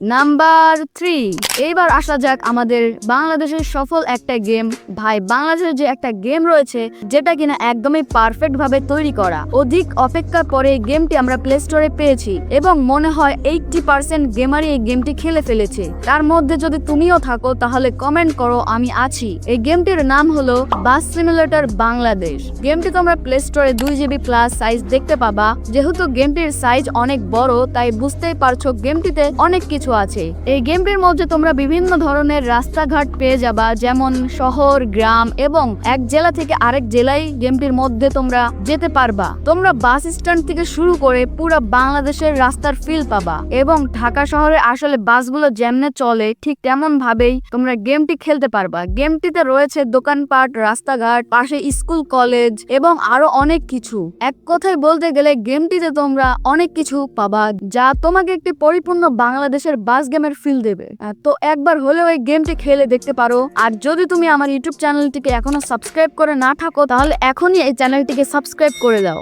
Number three এইবার আসা যাক আমাদের বাংলাদেশের সফল একটা গেম ভাই, বাংলাদেশের যে একটা গেম রয়েছে, যেটা কিনা একদমই পারফেক্ট ভাবে তৈরি করা। অধিক অপেক্ষা পরে গেমটি আমরা প্লে স্টোরে পেয়েছি এবং মনে হয় এইটটি পার্সেন্ট গেমারই এই গেমটি খেলে ফেলেছে। তার মধ্যে যদি তুমিও থাকো, তাহলে কমেন্ট করো, আমি আছি। এই গেমটির নাম হলো বাস সিমুলেটর বাংলাদেশ গেমটি তোমরা প্লে স্টোরে দুই জিবি প্লাস সাইজ দেখতে পাবা। যেহেতু গেমটির সাইজ অনেক বড়, তাই বুঝতেই পারছ গেমটিতে অনেক কিছু আছে। এই গেমটির মধ্যে তোমরা বিভিন্ন ধরনের রাস্তাঘাট পেয়ে যাবা, যেমন শহর, গ্রাম এবং এক জেলা থেকে আরেক জেলায় গেমটির মধ্যে তোমরা যেতে পারবা। তোমরা বাস স্ট্যান্ড থেকে শুরু করে পুরো বাংলাদেশের রাস্তার ফিল পাবা এবং ঢাকা শহরে আসলে বাসগুলো যেমনে চলে, ঠিক তেমন ভাবেই তোমরা গেমটি খেলতে পারবা। গেমটিতে রয়েছে দোকানপাট, রাস্তাঘাট, পাশে স্কুল, কলেজ এবং আরও অনেক কিছু। এক কথায় বলতে গেলে গেমটিতে তোমরা অনেক কিছু পাবা যা তোমাকে একটি পরিপূর্ণ বাংলাদেশের বাস গেমের ফিল দেবে। তো একবার হলেও এই গেমটি খেলে দেখতে পারো। আর যদি তুমি আমার ইউটিউব চ্যানেলটিকে এখনও সাবস্ক্রাইব করে না থাকো, তাহলে এখনই এই চ্যানেলটিকে সাবস্ক্রাইব করে দাও।